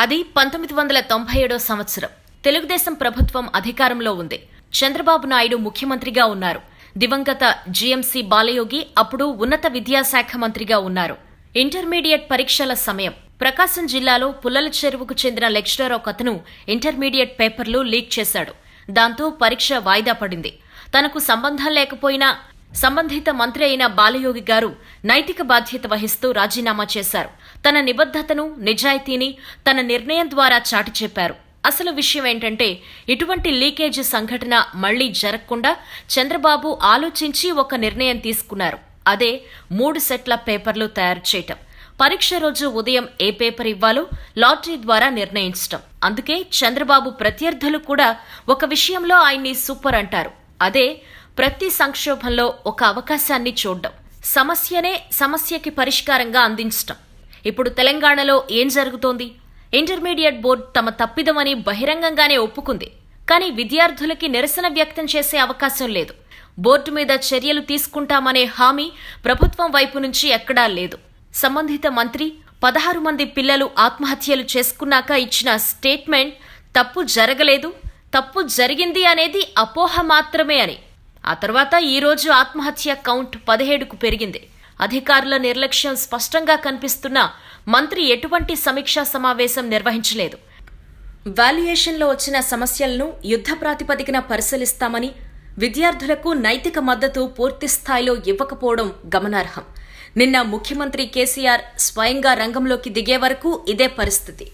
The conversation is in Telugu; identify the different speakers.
Speaker 1: అది పంతొమ్మిది వందల తొంభై ఏడో సంవత్సరం. తెలుగుదేశం ప్రభుత్వం అధికారంలో ఉంది. చంద్రబాబు నాయుడు ముఖ్యమంత్రిగా ఉన్నారు. దివంగత జీఎంసీ బాలయోగి అప్పుడు ఉన్నత విద్యాశాఖ మంత్రిగా ఉన్నారు. ఇంటర్మీడియట్ పరీక్షల సమయం. ప్రకాశం జిల్లాలో పుల్లల చెరువుకు చెందిన లెక్చరర్ ఒకతను ఇంటర్మీడియట్ పేపర్లు లీక్ చేశాడు. దాంతో పరీక్ష వాయిదా పడింది. తనకు సంబంధం లేకపోయినా సంబంధిత మంత్రి అయిన బాలయోగి గారు నైతిక బాధ్యత వహిస్తూ రాజీనామా చేశారు. తన నిబద్ధతను నిజాయితీని తన నిర్ణయం ద్వారా చాటి చెప్పారు. అసలు విషయం ఏంటంటే ఇటువంటి లీకేజ్ సంఘటన మళ్ళీ జరగకుండా చంద్రబాబు ఆలోచించి ఒక నిర్ణయం తీసుకున్నారు. అదే మూడు సెట్ల పేపర్లు తయారు చేయటం. పరీక్ష రోజు ఉదయం ఏ పేపర్ ఇవ్వాలో లాటరీ ద్వారా నిర్ణయించటం. అందుకే చంద్రబాబు ప్రత్యర్థులు కూడా ఒక విషయంలో ఆయన్ని సూపర్ అంటారు. అదే ప్రతి సంక్షోభంలో ఒక అవకాశాన్ని చూడడం. సమస్యనే సమస్యకి పరిష్కారంగా అందించటం. ఇప్పుడు తెలంగాణలో ఏం జరుగుతోంది? ఇంటర్మీడియట్ బోర్డు తమ తప్పిదమని బహిరంగంగానే ఒప్పుకుంది. కానీ విద్యార్థులకి నిరసన వ్యక్తం చేసే అవకాశం లేదు. బోర్డు మీద చర్యలు తీసుకుంటామనే హామీ ప్రభుత్వం వైపు నుంచి ఎక్కడా లేదు. సంబంధిత మంత్రి పదహారు మంది పిల్లలు ఆత్మహత్యలు చేసుకున్నాక ఇచ్చిన స్టేట్మెంట్ తప్పు జరగలేదు తప్పు జరిగింది అనేది అపోహ మాత్రమే అని. ఆ తర్వాత ఈ రోజు ఆత్మహత్య కౌంట్ పదిహేడుకు పెరిగింది. అధికారుల నిర్లక్ష్యం స్పష్టంగా కనిపిస్తున్నా మంత్రి ఎటువంటి సమీక్షా సమావేశం నిర్వహించలేదు. వాల్యుయేషన్లో వచ్చిన సమస్యలను యుద్ధ ప్రాతిపదికన పరిశీలిస్తామని విద్యార్థులకు నైతిక మద్దతు పూర్తి స్థాయిలో ఇవ్వకపోవడం గమనార్హం. నిన్న ముఖ్యమంత్రి కేసీఆర్ స్వయంగా రంగంలోకి దిగే వరకు ఇదే పరిస్థితి.